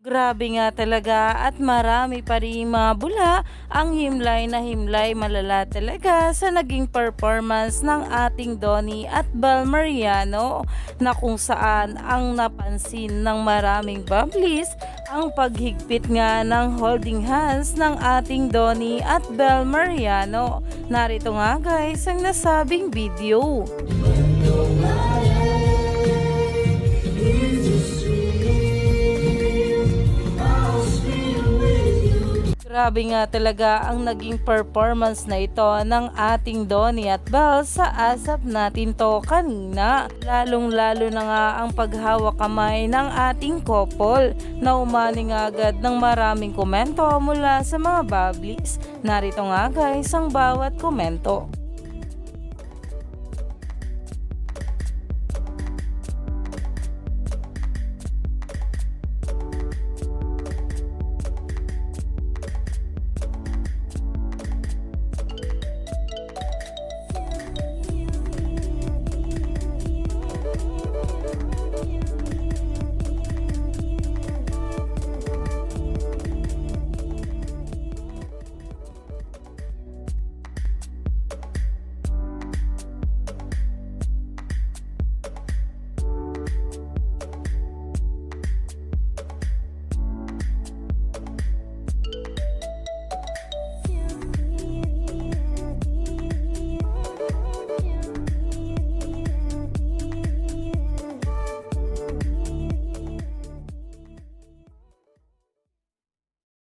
Grabe nga talaga at marami pa rin mga bula ang himlay na himlay malala talaga sa naging performance ng ating Donnie at Bal Mariano na kung saan ang napansin ng maraming bablis ang paghigpit nga ng holding hands ng ating Donnie at Bel Mariano. Narito nga guys ang nasabing video. Grabe nga talaga ang naging performance na ito ng ating Donnie at Belle sa asap natin to kanina. Lalong lalo na nga ang paghawak kamay ng ating couple na umaling agad ng maraming komento mula sa mga bablis. Narito nga guys ang bawat komento.